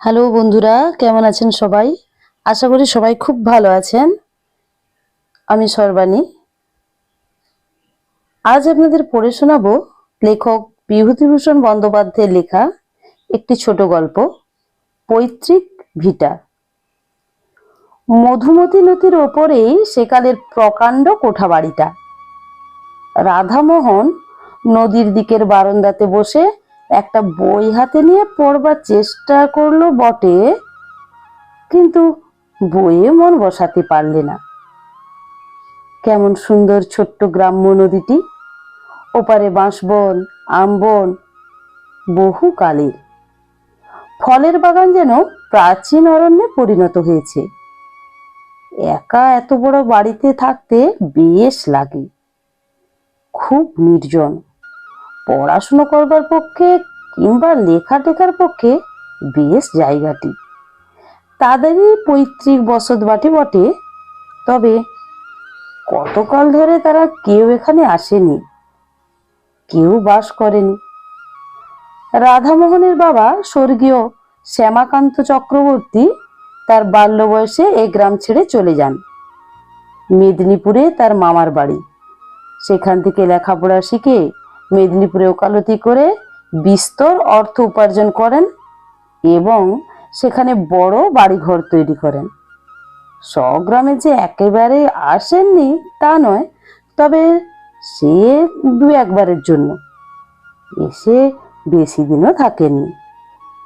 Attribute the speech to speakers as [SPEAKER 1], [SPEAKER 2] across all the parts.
[SPEAKER 1] Hello বন্ধুরা, কেমন আছেন সবাই? আশা করি সবাই খুব ভালো আছেন। আমি সর্বাণী। আজ আপনাদের পড়ে শোনাবো লেখক বিভূতিভূষণ বন্দ্যোপাধ্যায়ের লেখা একটি ছোট গল্প, পৈতৃক ভিটা। মধুমতি নদীর ওপরেই সেকালের প্রকাণ্ড কোঠা বাড়িটা রাধামোহন নদীর দিকের বারান্দাতে বসে একটা বই হাতে নিয়ে পড়বার চেষ্টা করল বটে, কিন্তু বইয়ে মন বসাতে পারলে না। কেমন সুন্দর ছোট্ট গ্রাম্য নদীটি, ওপারে বাঁশবন, আমবন, বহু কালের। ফলের বাগান যেন প্রাচীন অরণ্যে পরিণত হয়েছে। একা এত বড় বাড়িতে থাকতে বেশ লাগে। খুব নির্জন। পড়াশুনো করবার পক্ষে কিংবা লেখা টেখার পক্ষে বেশ জায়গাটি। তাদেরই পৈতৃক বসত বাটি বটে। তবে কতকাল ধরে তারা কেউ এখানে আসেনি, কেউ বাস করেনি। রাধামোহনের বাবা স্বর্গীয় শ্যামাকান্ত চক্রবর্তী তার বাল্য বয়সে এই গ্রাম ছেড়ে চলে যান। মেদিনীপুরে তার মামার বাড়ি। সেখান থেকে লেখাপড়া শিখে মেদিনীপুরে ওকালতি করে বিস্তর অর্থ উপার্জন করেন এবং সেখানে বড় বাড়িঘর তৈরি করেন। স্বগ্রামে যে একেবারে আসেননি তা নয়, তবে সে দু একবারের জন্য। এসে বেশি দিনও থাকেননি।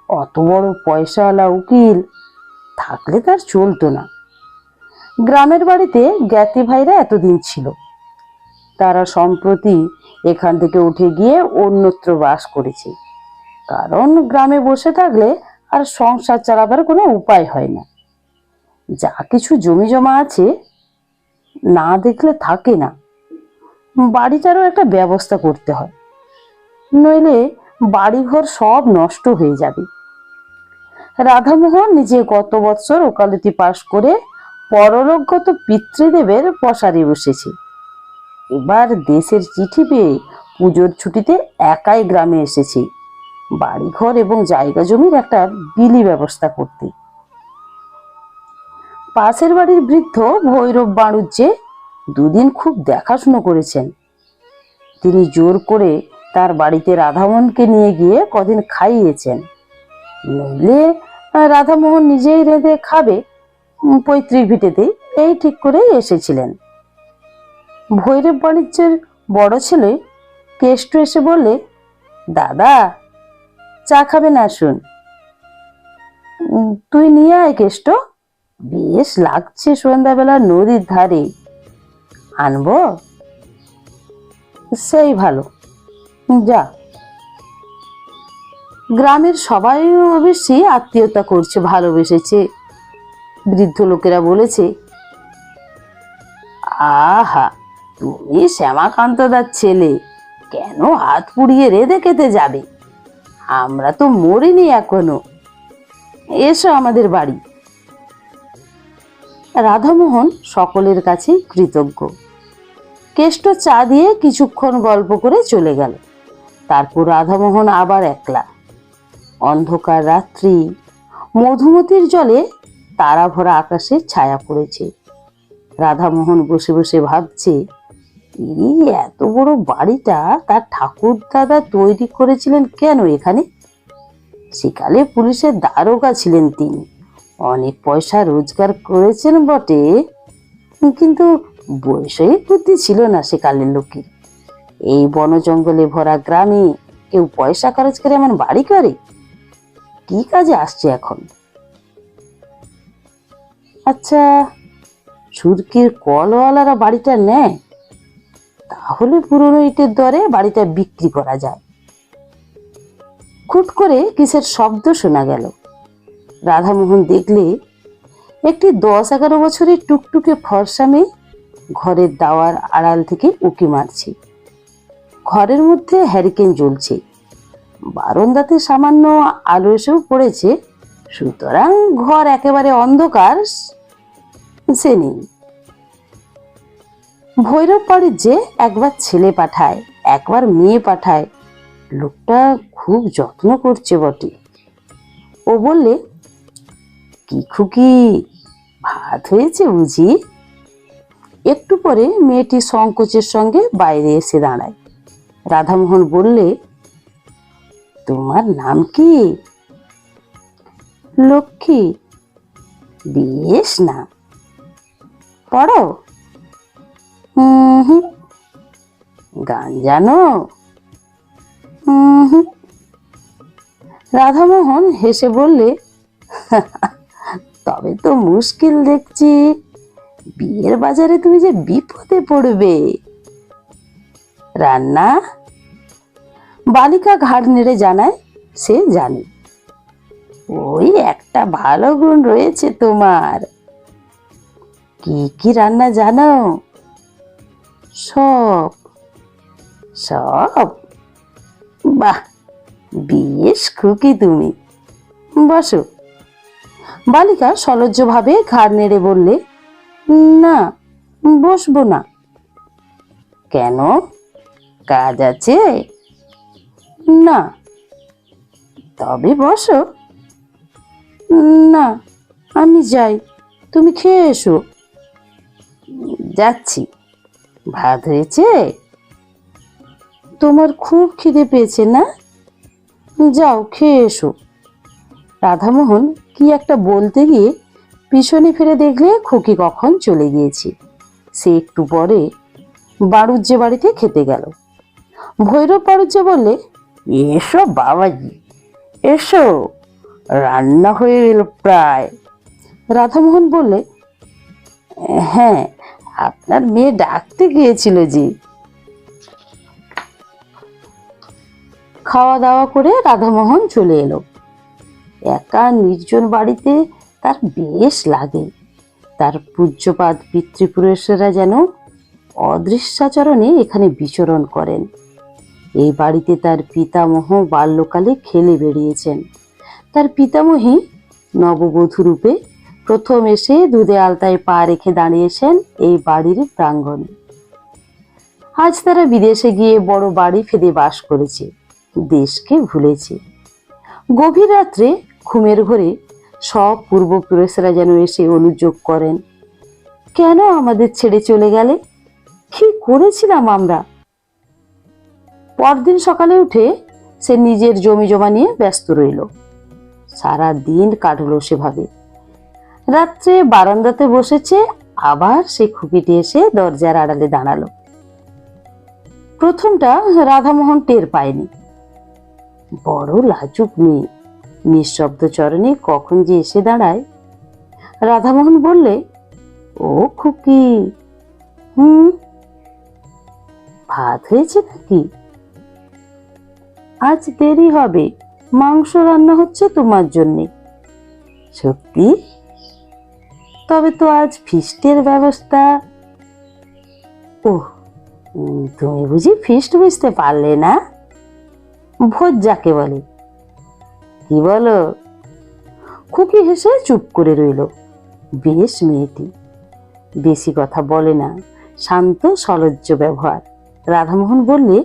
[SPEAKER 1] অত বড় পয়সাওয়ালা উকিল থাকলে তার চলতো না। গ্রামের বাড়িতে জ্ঞাতি ভাইরা এতদিন ছিল। তারা সম্প্রতি এখান থেকে উঠে গিয়ে অন্যত্র বাস করেছে। কারণ গ্রামে বসে থাকলে আর সংসার চালাবার কোনো উপায় হয় না। যা কিছু জমি জমা আছে, না দেখলে থাকে না। বাড়িটারও একটা ব্যবস্থা করতে হয়। নইলে বাড়িঘর সব নষ্ট হয়ে যাবে। রাধামোহন নিজে গত বছর ওকালতি পাশ করে পরলোকগত পিতৃদেবের পশারে বসেছে। এবার দেশের চিঠি পেয়ে পুজোর ছুটিতে একাই গ্রামে এসেছি। বাড়িঘর এবং জায়গা জমির একটা বিলি ব্যবস্থা করতে। পাশের বাড়ির বৃদ্ধ ভৈরব বাণুজ্যে দুদিন খুব দেখাশুনো করেছেন। তিনি জোর করে তার বাড়িতে রাধামোহনকে নিয়ে গিয়ে কদিন খাইয়েছেন। নইলে রাধামোহন নিজেই রেঁধে খাবে। পৈতৃক ভিটেতেই এই ঠিক করেই এসেছিলেন। ভৈরব বাণিজ্যের বড় ছেলে কেষ্ট এসে বললে, দাদা, চা খাবে না শুন তুই নিয়ে আয় কেষ্ট। বেশ লাগছে সন্ধ্যাবেলা নদীর ধারে। আনব? সেই ভালো। যা। গ্রামের সবাই অবশ্যই আত্মীয়তা করছে, ভালোবেসেছে। বৃদ্ধ লোকেরা বলেছে, আহা তুমি শ্যামাকান্ত দার ছেলে, কেন হাত পুড়িয়ে রেঁধে খেতে যাবে? আমরা তো মরিনি এখনও। এসো আমাদের বাড়ি। রাধামোহন সকলের কাছেই কৃতজ্ঞ। কেষ্ট চা দিয়ে কিছুক্ষণ গল্প করে চলে গেল। তারপর রাধামোহন আবার একলা। অন্ধকার রাত্রি, মধুমতির জলে তারা ভরা আকাশের ছায়া পড়েছে। রাধামোহন বসে বসে ভাবছে এই এত বড় বাড়িটা তার ঠাকুর দাদা তৈরি করেছিলেন কেন এখানে? সেকালে পুলিশের দারোগা ছিলেন তিনি। অনেক পয়সা রোজগার করেছেন বটে। কিন্তু বৈষয়িক বুদ্ধি ছিল না সেকালের লোকের এই বন জঙ্গলে ভরা গ্রামে কেউ পয়সা খরচ করে এমন বাড়ি করে? কি কাজে আসছে এখন? আচ্ছা সুরকির কলওয়ালারা বাড়িটা নেয়? তাহলে পুরনো ইটের দরে বাড়িটা বিক্রি করা যায়। খুট করে কিসের শব্দ শোনা গেল। রাধামোহন দেখলে একটি দশ এগারো বছরের টুকটুকে ফর্সা মেয়ে ঘরের দাওয়ার আড়াল থেকে উকি মারছে। ঘরের মধ্যে হ্যারিকেন জ্বলছে। বারান্দাতে সামান্য আলো এসেও পড়েছে। সুতরাং ঘর একেবারে অন্ধকার, সে নেই। ভৈরব বাড়ির যে একবার ছেলে পাঠায়, একবার মেয়ে পাঠায়, লোকটা খুব যত্ন করছে বটে। ও বললে, কি খুকি, ভাত হয়েছে বুঝি? একটু পরে মেয়েটি সংকোচের সঙ্গে বাইরে এসে দাঁড়ায়। রাধামোহন বললে, তোমার নাম কি? লক্ষ্মী। বেশ না। পড়ো। হুম গান জানো? হুম রাধামোহন হেসে বললে, তবে তো মুশকিল দেখছি। বিয়ের বাজারে তুমি যে বিপদে পড়বে। রান্না? বালিকা ঘাড় নেড়ে জানায়, সে জানে। ওই একটা ভালো গুণ রয়েছে তোমার। কি কি রান্না জানো? সব সব বাহ, বেশ খুকি তুমি। বসো। বালিকা সলজ্জভাবে ঘাড় নেড়ে বললে, না, বসবো না। কেন? কাজ আছে? না। তবে বসো। না, আমি যাই। তুমি খেয়ে এসো। যাচ্ছি। ভাত হয়েছে? তোমার খুব খিদে পেয়েছে না? যাও, খেয়ে এসো। রাধামোহন কি একটা বলতে গিয়ে পিছনে ফিরে দেখলে খুকি কখন চলে গিয়েছে। সে একটু পরে বাড়ুজ্জে বাড়িতে খেতে গেল। ভৈরব বাড়ুজ্জে বললে, এসো বাবাজি, এসো, রান্না হয়ে গেল প্রায়। রাধামোহন বললে হ্যাঁ আপনার মেয়ে ডাকতে গিয়েছিল যে। খাওয়া দাওয়া করে রাধামোহন চলে এলো। একা নির্জন বাড়িতে তার বেশ লাগে। তার পূজ্যপাদ পিতৃপুরুষেরা যেন অদৃশ্যাচরণে এখানে বিচরণ করেন। এই বাড়িতে তার পিতামহ বাল্যকালে খেলে বেরিয়েছেন তার পিতামহী নববধূ রূপে প্রথম এসে দুধে আলতায় পা রেখে দাঁড়িয়েছেন এই বাড়ির প্রাঙ্গণে। আজ তারা বিদেশে গিয়ে বড় বাড়ি ফেদে বাস করেছে, দেশকে ভুলেছে। গভীর রাত্রে ঘুমের ঘরে সব পূর্বপুরুষেরা যেন এসে অনুযোগ করেন, কেন আমাদের ছেড়ে চলে গেলে? কি করেছিলাম আমরা? পরদিন সকালে উঠে সে নিজের জমি জমা নিয়ে ব্যস্ত রইল। সারা দিন কাটলো সেভাবে। রাত্রে বারান্দাতে বসেছে, আবার সে খুকিটি এসে দরজার আড়ালে দাঁড়াল। প্রথমটা রাধামোহন টের পায়নি। বড় লাজুক মেয়ে। নিঃশব্দ চরণে কখন যে এসে দাঁড়ায়। রাধামোহন বললে, ও খুকি, হুম, ভাত হয়েছে নাকি? আজ দেরি হবে, মাংস রান্না হচ্ছে তোমার জন্যে। সত্যি? তবে তো আজ ফিস্টের ব্যবস্থা। ও তুমি বুঝি ফিস্ট বুঝতে পারলে না? ভোজ যাকে বলে। কি বলো? খুকি হেসে চুপ করে রইল। বেশ মেয়েটি। বেশি কথা বলে না। শান্ত, সলজ্জ ব্যবহার। রাধামোহন বললে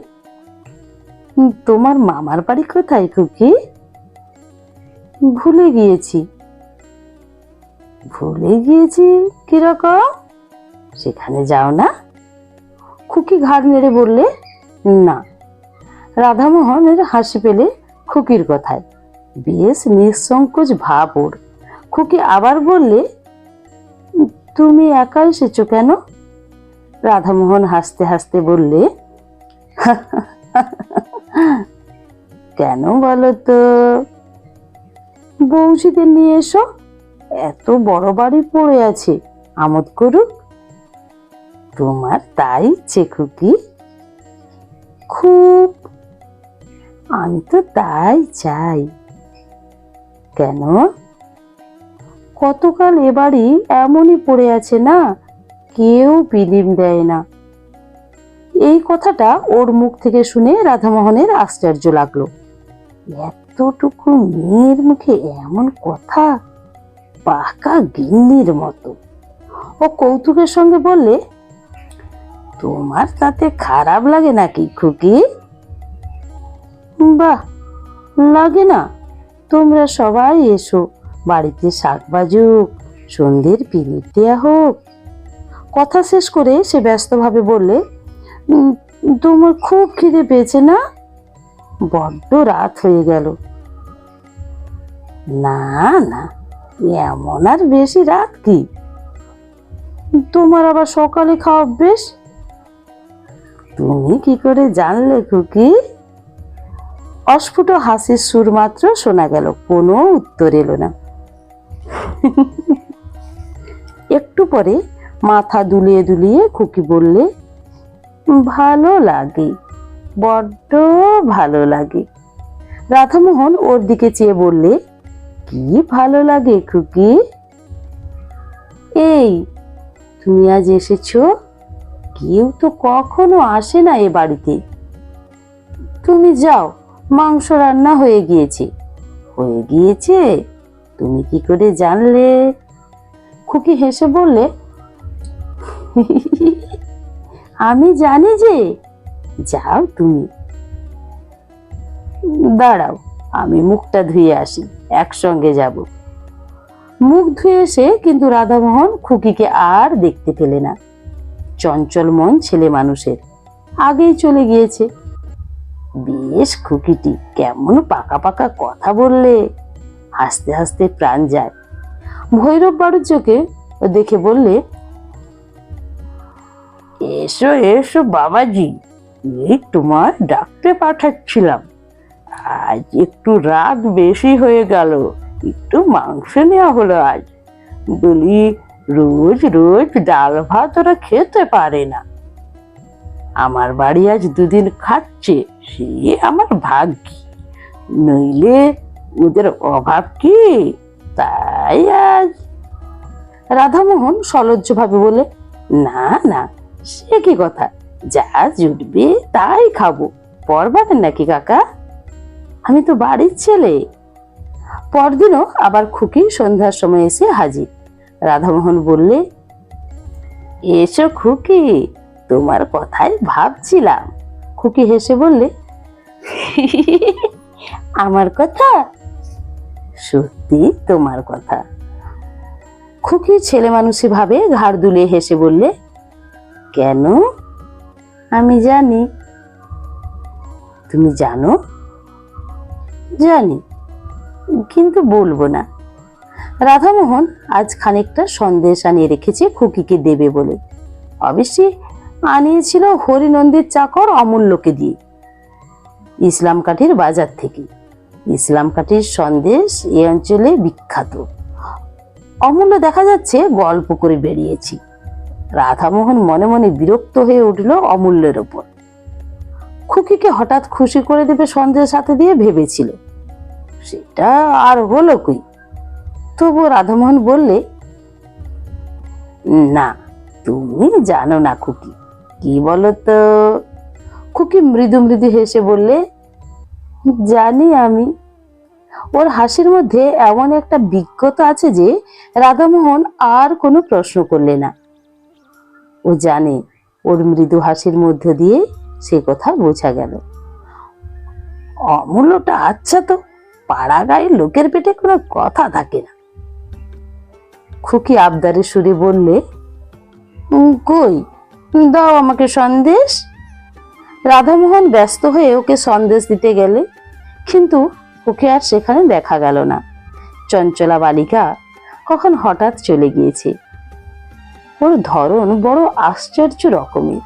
[SPEAKER 1] তোমার মামার বাড়ি কোথায় খুকি? ভুলে গিয়েছি। ভুলে গিয়েছি কীরকম? সেখানে যাও না। খুকি ঘাড় নেড়ে বললে, না। রাধামোহনের হাসি পেলে খুকির কথায়। বেশ নিঃসংকোচ ভাব ওর। খুকি আবার বললে, তুমি একা এসেছ কেন? রাধামোহন হাসতে হাসতে বললে, কেন বলো তো? বৌজিদের নিয়ে এসো। এত বড় বাড়ি পড়ে আছে, আমোদ করুক। তোমার তাই ইচ্ছে খুব। আমি তো তাই চাই। কেন? কতকাল এ বাড়ি এমনই পড়ে আছে না, কেউ বিলিম দেয় না। এই কথাটা ওর মুখ থেকে শুনে রাধামোহনের আশ্চর্য লাগল। এতটুকু মেয়ের মুখে এমন কথা? পাকা গিন্নির মতো। ও কৌতুকের সঙ্গে বললে, তোমার তাতে খারাপ লাগে নাকি খুকি? বাহ, লাগে না। তোমরা সবাই এসো, বাড়িতে শাক বাজুক, সন্ধ্যের পিনিট দেয়া হোক। কথা শেষ করে সে ব্যস্তভাবে বললে তোমার খুব খিদে পেয়েছে না? বড্ড রাত হয়ে গেল। না না এমন আর বেশি রাত কি? তোমার আবার সকালে খাওয়া অভ্যেস? তুমি কি করে জানলে, খুকি? অস্ফুট হাসির সুর মাত্র শোনা গেল, কোনো উত্তর এলো না। একটু পরে মাথা দুলিয়ে দুলিয়ে খুকি বললে, ভালো লাগে, বড্ড ভালো লাগে। রাধামোহন ওর দিকে চেয়ে বললে কি ভালো লাগে খুকি? এই, তুমি আজ এসেছ? কেউ তো কখনো আসে না এ বাড়িতে। তুমি যাও, মাংস রান্না হয়ে গিয়েছে। হয়ে গিয়েছে? তুমি কি করে জানলে? খুকি হেসে বললে, আমি জানি যে, যাও তুমি। দাঁড়াও। আমি মুখটা ধুয়ে আসি, একসঙ্গে যাব। মুখ ধুয়ে এসে কিন্তু রাধামোহন খুকিকে আর দেখতে পেলে না। চঞ্চল মন ছেলে মানুষের, আগেই চলে গিয়েছে। বেশ খুকিটি, কেমন পাকা পাকা কথা বললে। হাসতে হাসতে প্রাণ যায়। ভৈরব বাড়ুজ্যকে দেখে বললে, এসো এসো বাবাজি, এই তোমার ডাকতে পাঠাচ্ছিলাম। আজ একটু রাত বেশি হয়ে গেল, একটু মাংস নেওয়া হলো আজ। বলি, রোজ রোজ ডাল ভাত ওরা খেতে পারে না। আমার বাড়ি আজ দুদিন খাচ্ছে, সে আমার ভাগ্যি। নইলে ওদের অভাব কি? তাই আজ। রাধামোহন সলজ্জভাবে বলে, না না, সে কি কথা? যা জুটবে তাই খাব। পরবাদের নাকি কাকা? আমি তো বাড়ির ছেলে। পরদিনও আবার খুকি সন্ধ্যার সময় এসে হাজির। রাধামোহন বললে, এসো খুকি, তোমার কথাই ভাবছিলাম। খুকি হেসে বললে আমার কথা? সত্যি তোমার কথা? খুকি ছেলে মানুষই ভাবে ঘাড় দুলে হেসে বললে, কেন? আমি জানি। তুমি জানো জানি, কিন্তু বলব না। রাধামোহন আজ খানিকটা সন্দেশ আনিয়ে রেখেছে খুকিকে দেবে বলে। অবশ্যই আনিয়েছিল হরিনন্দির চাকর অমূল্যকে দিয়ে। ইসলাম কাঠির বাজার থেকে। ইসলাম কাঠির সন্দেশ এই অঞ্চলে বিখ্যাত। অমূল্য দেখা যাচ্ছে গল্প করে বেরিয়েছি। রাধামোহন মনে মনে বিরক্ত হয়ে উঠল অমূল্যের ওপর। খুকিকে হঠাৎ খুশি করে দেবে সন্দেশ সাথে দিয়ে ভেবেছিল। সেটা আর হলো কই? তবু রাধামোহন বললে, না, তুমি জানো না খুকি, কি বলো তো খুকি মৃদু মৃদু হেসে বললে, জানি আমি। ওর হাসির মধ্যে এমন একটা বিজ্ঞতা আছে যে রাধামোহন আর কোনো প্রশ্ন করলে না। ও জানে ওর মৃদু হাসির মধ্য দিয়ে সে কথা বোঝা গেল। অমূল্যটা আচ্ছা তো। পাড়া গায়ে লোকের পেটে কোনো কথা থাকে না। খুকি আবদারে সুরে বললে কই? দাও আমাকে সন্দেশ। রাধামোহন ব্যস্ত হয়ে ওকে সন্দেশ দিতে গেলে, কিন্তু ওকে আর সেখানে দেখা গেল না। চঞ্চলা বালিকা কখন হঠাৎ চলে গিয়েছে। ওর ধরন বড় আশ্চর্য রকমের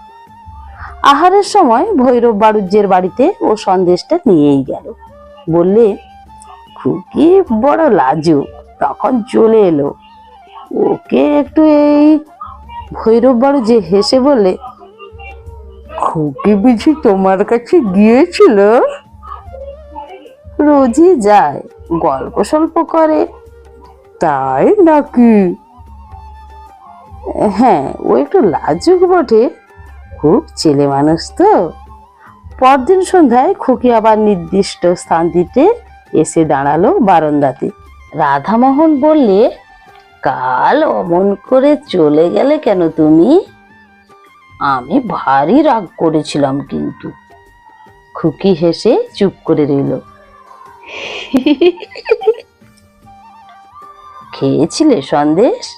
[SPEAKER 1] আহারের সময় ভৈরব বাড়ুজ্যের বাড়িতে ও সন্দেশটা নিয়েই গেল। বললে খুকি বড় লাজুক। তখন চলে এলো। ওকে একটু এই ভৈরব বাড়ু যে হেসে বলে, খুকি বুঝি তোমার কাছে গিয়েছিল? রোজই যায়, গল্প সল্প করে। তাই নাকি? হ্যাঁ ও একটু লাজুক বটে। খুব ছেলে মানুষ তো। পরদিন সন্ধ্যায় খুকি আবার নির্দিষ্ট স্থানটিতে এসে দাঁড়াল বারান্দাতে। রাধামোহন বললে, কাল অমন করে চলে গেলে কেন তুমি? আমি ভারী রাগ করেছিলাম কিন্তু। খুকি হেসে চুপ করে রইল। খেয়েছিলে সন্দেশ?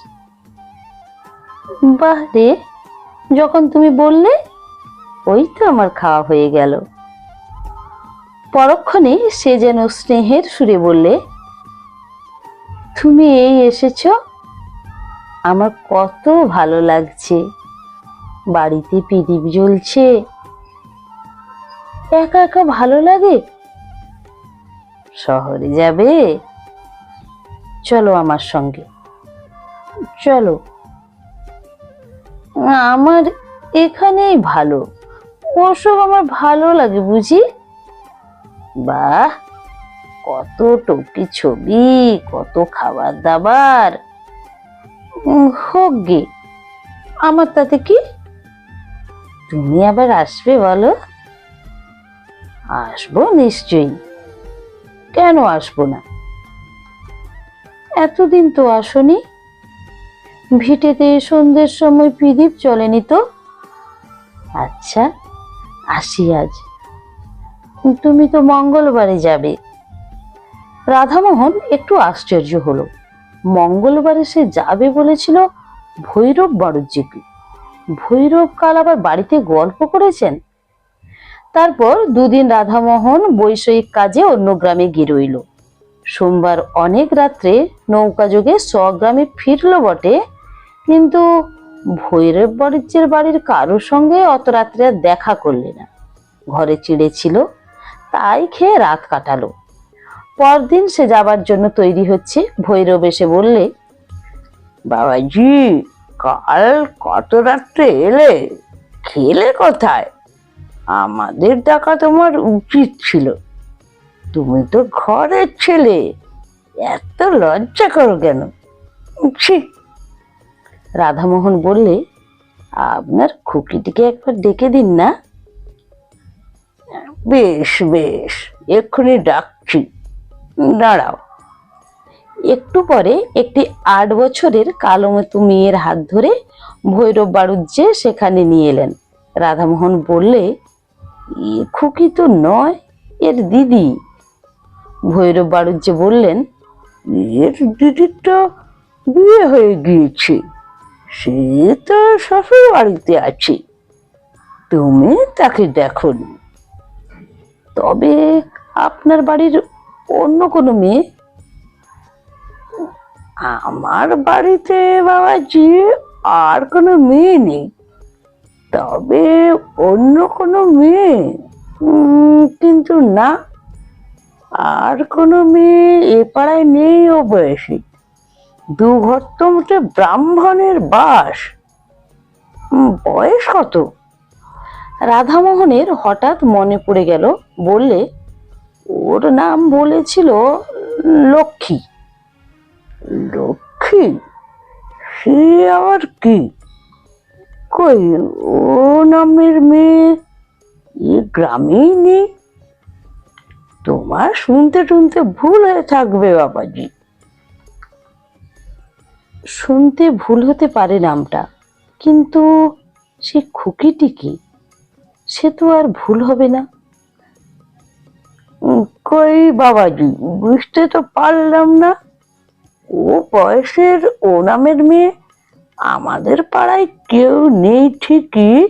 [SPEAKER 1] বাহ রে, যখন তুমি বললে, ওই তো আমার খাওয়া হয়ে গেল। পরক্ষণে সে যেন স্নেহের সুরে বললে, তুমি এই এসেছ? আমার কত ভালো লাগছে। বাড়িতে পিদিপ জ্বলছে। একা একা ভালো লাগে? শহরে যাবে? চলো আমার সঙ্গে। চলো। আমার এখানেই ভালো। ওসব আমার ভালো লাগে, বুঝি? বাহ, কত টপি ছবি, কত খাবার দাবার হোক গে, আমার তাতে কি? তুমি আবার আসবে বলো? আসব নিশ্চয়ই। কেন আসব না? এতদিন তো আসনি। ভিটেতে সন্ধ্যের সময় প্রদীপ চলেনি তো। আচ্ছা আসি আজ। তুমি তো মঙ্গলবারে যাবে। রাধামোহন একটু আশ্চর্য হলো। মঙ্গলবারে সে যাবে বলেছিল ভৈরব বাড়ুজ্জিকে। ভৈরব কাল আবার বাড়িতে গল্প করেছেন? তারপর দুদিন রাধামোহন বৈষয়িক কাজে অন্য গ্রামে গিয়ে সোমবার অনেক রাত্রে নৌকা যোগে স্বগ্রামে ফিরল বটে, কিন্তু ভৈরব বাণিজ্যের বাড়ির কারোর সঙ্গে অত রাত্রে দেখা করলে না। ঘরে চিড়ে ছিল তাই খেয়ে রাত কাটালো। পরদিন সে যাবার জন্য তৈরি হচ্ছে ভৈরব এসে বললে, বাবাজি, কাল কত রাত্রে এলে? খেলে কোথায়? আমাদের ডাকা তোমার উচিত ছিল। তুমি তো ঘরের ছেলে, এত লজ্জা করো কেন? রাধামোহন বললে, আপনার খুকিটিকে একবার ডেকে দিন না। বেশ বেশ, এক্ষুনি ডাকছি। দাঁড়াও। একটু পরে একটি আট বছরের কালো মতো মেয়ের হাত ধরে ভৈরব বাড়ুজ্যে সেখানে নিয়ে এলেন। রাধামোহন বললে খুকি তো নয়, এর দিদি। ভৈরব বাড়ুজ্যে বললেন, এর দিদির তো বিয়ে হয়ে গিয়েছে। সে তো শ্বশুর বাড়িতে আছে। তুমি তাকে দেখো তবে আপনার বাড়ির অন্য কোনো মেয়ে? আমার বাড়িতে বাবাজি আর কোনো মেয়ে নেই। তবে অন্য কোনো মেয়ে? কিন্তু না। আর কোনো মেয়ে এ পাড়ায় নেই ও বয়সী। দু ঘর তো ব্রাহ্মণের বাস। বয়স কত? রাধামোহনের হঠাৎ মনে পড়ে গেল বললে ওর নাম বলেছিল লক্ষ্মী। লক্ষ্মী? সে আবার কি? কই ও নামের মেয়ে? এ গ্রামেই নেই? তোমার শুনতে শুনতে ভুল হয়ে থাকবে বাবাজি। শুনতে ভুল হতে পারে নামটা কিন্তু সে খুকিটি কি? সে তো আর ভুল হবে না। কই বাবাজি বুঝতে তো পারলাম না। ও বয়সের ও নামের মেয়ে আমাদের পাড়ায় কেউ নেই ঠিকই।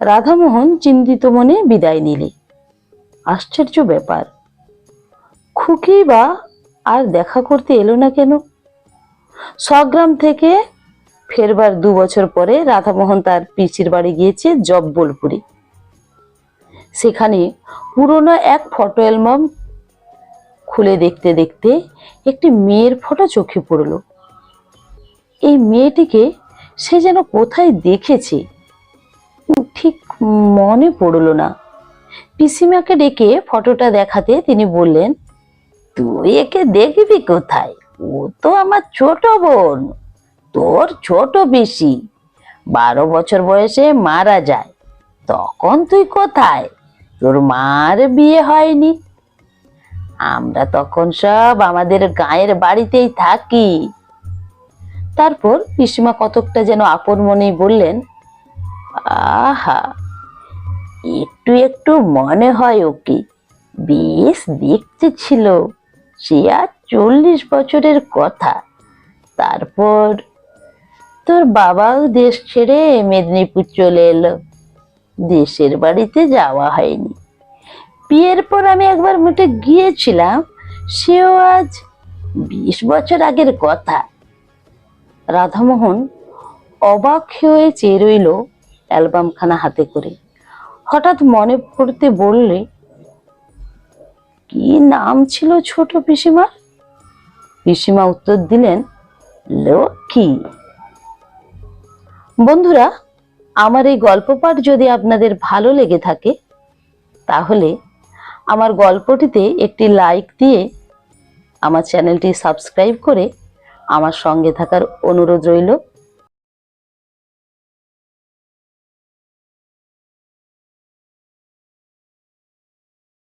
[SPEAKER 1] রাধামোহন চিন্তিত মনে বিদায় নিলে। আশ্চর্য ব্যাপার। খুকি বা আর দেখা করতে এলো না কেন? স্বগ্রাম থেকে ফেরবার দু বছর পরে রাধামোহন তার পিসির বাড়ি গিয়েছে জব্বলপুরে। সেখানে পুরনো এক ফটো অ্যালবাম খুলে দেখতে দেখতে একটি মেয়ের ফটো চোখে পড়ল। এই মেয়েটিকে সে যেন কোথায় দেখেছে, ঠিক মনে পড়ল না। পিসিমাকে ডেকে ফটোটা দেখাতে তিনি বললেন, তুই একে দেখবি কোথায়? ও তো আমার ছোট বোন। তোর ছোট পিসি। বারো বছর বয়সে মারা যায়। তখন তুই কোথায়? তোর মার বিয়ে হয়নি। আমরা তখন সব আমাদের গায়ের বাড়িতেই থাকি। তারপর পিসিমা কতকটা যেন আপন মনেই বললেন, আহা, একটু একটু মনে হয় ওকে। বেশ দেখতে ছিল।
[SPEAKER 2] সে আর চল্লিশ বছরের কথা। তারপর তোর বাবাও দেশ ছেড়ে মেদিনীপুর চলে এলো। দেশের বাড়িতে যাওয়া হয়নি। বিয়ের পর আমি একবার মোটে গিয়েছিলাম, সেও আজ বিশ বছর আগের কথা।
[SPEAKER 1] রাধামোহন অবাক হয়ে চেয়ে রইল অ্যালবামখানা হাতে করে। হঠাৎ মনে পড়তে বললে, কি নাম ছিল ছোট পিসিমার? পিসিমা উত্তর দিলেন, লক্ষ্মী। বন্ধুরা, আমার এই গল্প পাঠ যদি আপনাদের ভালো লেগে থাকে, তাহলে আমার গল্পটিতে একটি লাইক দিয়ে আমার চ্যানেলটি সাবস্ক্রাইব করে আমার সঙ্গে থাকার অনুরোধ রইল।